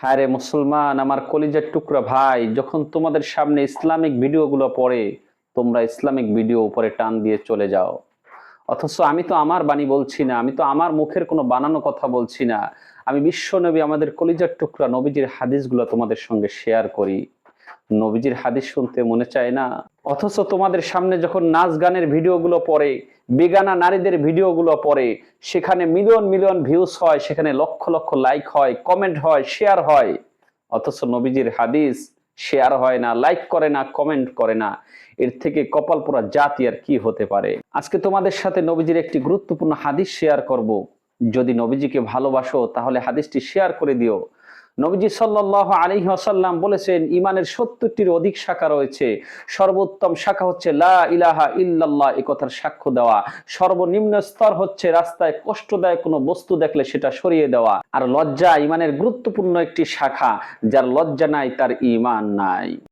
হ্যাঁ রে মুসলমান, আমার কলিজার টুকরা ভাই, যখন তোমাদের সামনে ইসলামিক ভিডিওগুলো পড়ে, তোমরা ইসলামিক ভিডিও উপরে টান দিয়ে চলে যাও। অথচ আমি তো আমার বাণী বলছি না, আমি তো আমার মুখের কোনো বানানো কথা বলছি না। আমি বিশ্বনবী আমাদের কলিজার টুকরা নবীজির হাদিসগুলো তোমাদের সঙ্গে শেয়ার করি। নবীজির হাদিস শুনতে মনে চায় না। অথচ তোমাদের সামনে যখন নাচ গানের ভিডিওগুলো পড়ে, বেগানা নারীদের ভিডিওগুলো পড়ে, সেখানে মিলিয়ন মিলিয়ন ভিউজ হয়, সেখানে লক্ষ লক্ষ লাইক হয় কমেন্ট হয় শেয়ার হয়। অথচ নবীজির হাদিস শেয়ার হয় না লাইক করে না কমেন্ট করে না। এর থেকে কপাল পোড়া জাতি আর কি হতে পারে? আজকে তোমাদের সাথে নবীজির একটি গুরুত্বপূর্ণ হাদিস শেয়ার করব। যদি নবীজিকে ভালোবাসো, তাহলে হাদিসটি শেয়ার করে দিও। নবীজি সাল্লাহ আলী আসাল্লাম বলেছেন, ইমানের সত্তরটির অধিক শাখা রয়েছে। সর্বোত্তম শাখা হচ্ছে লা ইলাহা ইল্লাল্লাহ এ কথার সাক্ষ্য দেওয়া। সর্বনিম্ন স্তর হচ্ছে রাস্তায় কষ্টদায়ক কোনো বস্তু দেখলে সেটা সরিয়ে দেওয়া। আর লজ্জা ইমানের গুরুত্বপূর্ণ একটি শাখা, যার লজ্জা নাই, তার ইমান নাই।